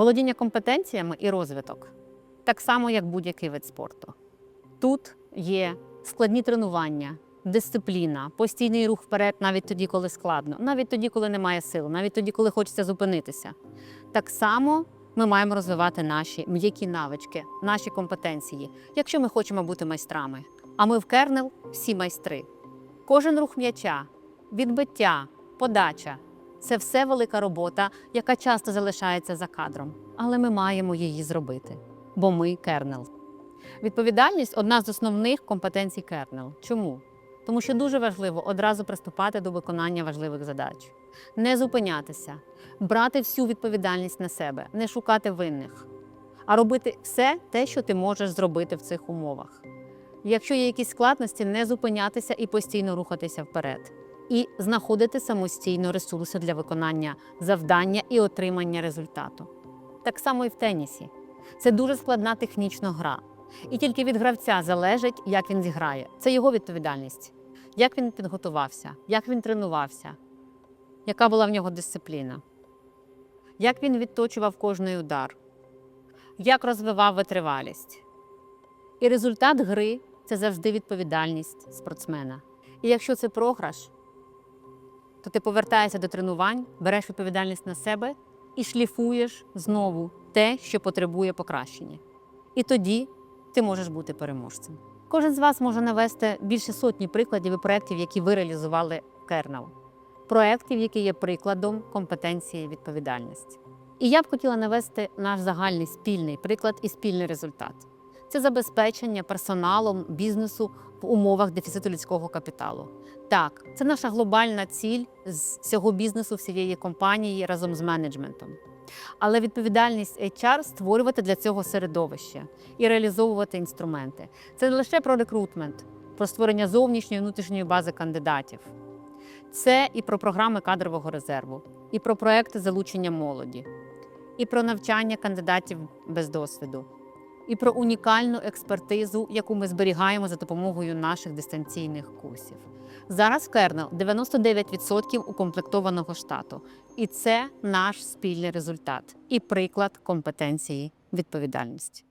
Володіння компетенціями і розвиток так само, як будь-який вид спорту. Тут є складні тренування, дисципліна, постійний рух вперед, навіть тоді, коли складно, навіть тоді, коли немає сил, навіть тоді, коли хочеться зупинитися. Так само ми маємо розвивати наші м'які навички, наші компетенції, якщо ми хочемо бути майстрами. А ми в Кернел всі майстри. Кожен рух м'яча, відбиття, подача це все велика робота, яка часто залишається за кадром. Але ми маємо її зробити, бо ми Кернел. Відповідальність одна з основних компетенцій Кернел. Чому? Тому що дуже важливо одразу приступати до виконання важливих задач, не зупинятися, брати всю відповідальність на себе, не шукати винних, а робити все те, що ти можеш зробити в цих умовах. Якщо є якісь складності, не зупинятися і постійно рухатися вперед, і знаходити самостійно ресурси для виконання завдання і отримання результату. Так само і в тенісі. Це дуже складна технічна гра. І тільки від гравця залежить, як він зіграє. Це його відповідальність. Як він підготувався, як він тренувався, яка була в нього дисципліна, як він відточував кожний удар, як розвивав витривалість. І результат гри це завжди відповідальність спортсмена. І якщо це програш, то ти повертаєшся до тренувань, береш відповідальність на себе і шліфуєш знову те, що потребує покращення. І тоді ти можеш бути переможцем. Кожен з вас може навести більше сотні прикладів і проєктів, які ви реалізували в Кернел. Проєктів, які є прикладом компетенції і відповідальності. І я б хотіла навести наш загальний спільний приклад і спільний результат. Це забезпечення персоналом бізнесу в умовах дефіциту людського капіталу. Так, це наша глобальна ціль з всього бізнесу, всієї компанії разом з менеджментом. Але відповідальність HR створювати для цього середовище і реалізовувати інструменти. Це не лише про рекрутмент, про створення зовнішньої і внутрішньої бази кандидатів. Це і про програми кадрового резерву, і про проекти залучення молоді, і про навчання кандидатів без досвіду, і про унікальну експертизу, яку ми зберігаємо за допомогою наших дистанційних курсів. Зараз в Кернел 99% укомплектованого штату, і це наш спільний результат і приклад компетенції відповідальності.